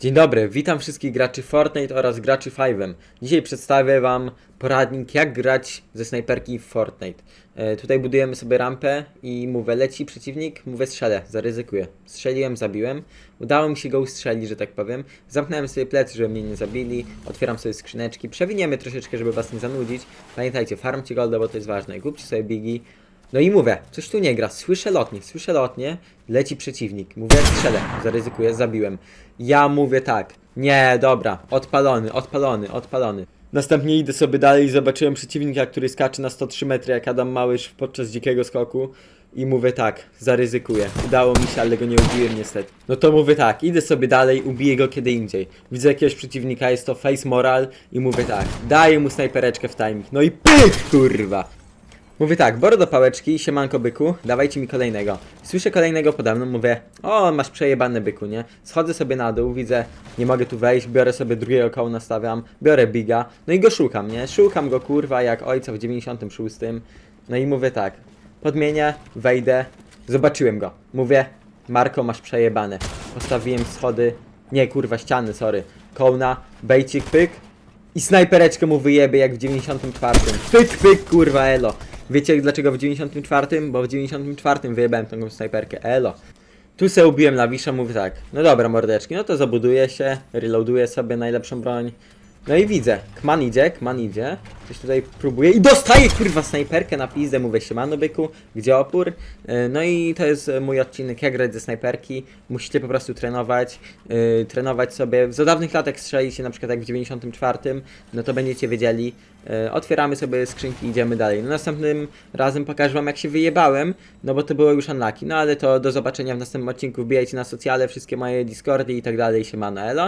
Dzień dobry, witam wszystkich graczy Fortnite oraz graczy Five'em. Dzisiaj przedstawię wam poradnik jak grać ze snajperki w Fortnite. E, tutaj budujemy sobie rampę i mówię leci przeciwnik, mówię strzelę, zaryzykuję. Strzeliłem, zabiłem. Udało mi się go ustrzelić, że tak powiem. Zamknąłem sobie plecy, żeby mnie nie zabili. Otwieram sobie skrzyneczki. Przewiniemy troszeczkę, żeby was nie zanudzić. Pamiętajcie, farmcie golda, bo to jest ważne. Kupcie sobie bigi. No i mówię, coś tu nie gra. Słyszę lotnie, słyszę lotnie, leci przeciwnik. Mówię, strzelę, zaryzykuję, zabiłem. Ja mówię tak, nie, dobra, odpalony, odpalony, odpalony. Następnie idę sobie dalej i zobaczyłem przeciwnika, który skacze na 103 metry jak Adam Małysz podczas dzikiego skoku. I mówię tak, zaryzykuję. Udało mi się, ale go nie ubiłem niestety. No to mówię tak, idę sobie dalej, ubiję go kiedy indziej. Widzę jakiegoś przeciwnika, jest to Face Moral i mówię tak, daję mu snajpereczkę w timing. No i pyk, kurwa. Mówię tak, boro do pałeczki, siemanko byku, dawajcie mi kolejnego. Słyszę kolejnego pode mną, mówię, o masz przejebane byku, nie? Schodzę sobie na dół, widzę, nie mogę tu wejść, biorę sobie drugiego koło nastawiam, biorę biga, no i go szukam, nie? Szukam go kurwa jak ojca w 96. No i mówię tak, podmienię, wejdę, zobaczyłem go. Mówię, Marko masz przejebane. Postawiłem schody, nie kurwa ściany, sorry. Kołna, bejcik, pyk, i snajpereczkę mu wyjebie jak w 94. Pyk, pyk, kurwa, elo. Wiecie dlaczego w 94? Bo w 94 wyjebałem tą snajperkę, elo. Tu se ubiłem Lawisza, mówię tak, no dobra mordeczki, no to zabuduję się, reloaduję sobie najlepszą broń. No i widzę, Kman idzie, Kman idzie, coś tutaj próbuje i dostaje kurwa snajperkę na pizdę, mówię siemano byku, gdzie opór? Yy, No i to jest e, mój odcinek, jak grać ze snajperki, musicie po prostu trenować, yy, trenować sobie, za dawnych lat jak strzelicie na przykład jak w 94, no to będziecie wiedzieli, Yy, otwieramy sobie skrzynki i idziemy dalej. No następnym razem pokażę wam jak się wyjebałem, no bo to było już unlucky, no ale to do zobaczenia w następnym odcinku, wbijajcie na socjale, wszystkie moje Discordy i tak dalej, siemano elo.